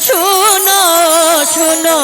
শুনো শুনো